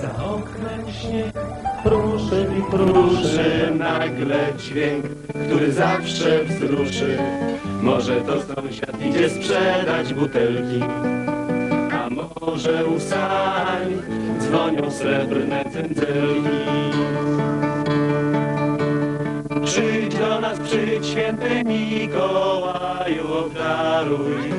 Za oknem śnieg, pruszy i pruszy. nagle dźwięk, który zawsze wzruszy. Może to sąsiad idzie sprzedać butelki, a może u sań dzwonią srebrne cyndzelki. Przyjdź do nas, przyjdź święty Mikołaju, obdaruj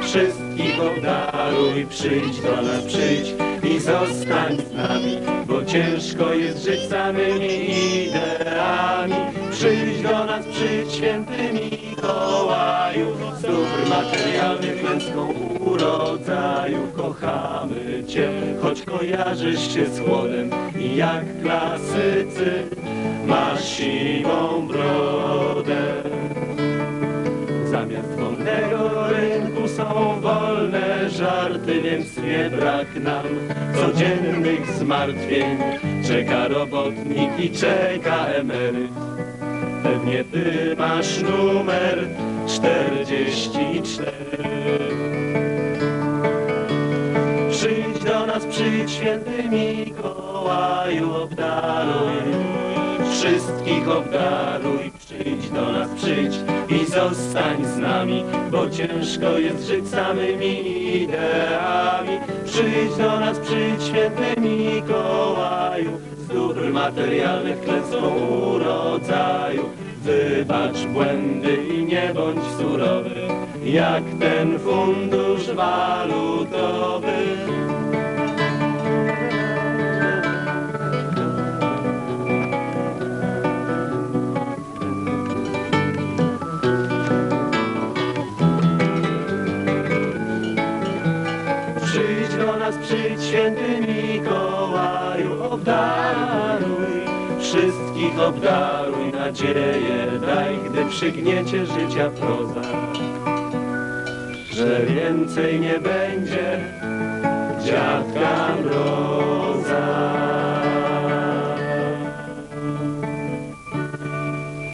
wszystkich obdaruj, przyjdź do nas, przyjdź i zostań z nami, bo ciężko jest żyć samymi ideami. Przyjdź do nas, przyjdź święty Mikołaju, z dóbr materialnych klęską urodzaju. Kochamy Cię, choć kojarzysz się z chłodem jak klasycy masz siwą brodę. Zamiast wolnego rynku są wolne żarty, więc nie brak nam codziennych zmartwień. Czeka robotnik i czeka emeryt. Pewnie ty masz numer 44. Przyjdź do nas, przyjdź święty Mikołaju, obdaruj wszystkich obdaruj, przyjdź do nas, przyjdź zostań z nami, bo ciężko jest żyć samymi ideami. Przyjdź do nas, przyjdź święty Mikołaju, z dóbr materialnych klęską urodzaju. Wybacz błędy i nie bądź surowy, jak ten fundusz walutowy. Nas, przyjdź święty Mikołaju, obdaruj, wszystkich obdaruj, nadzieję daj, gdy przygniecie życia proza, że więcej nie będzie dziadka mroza.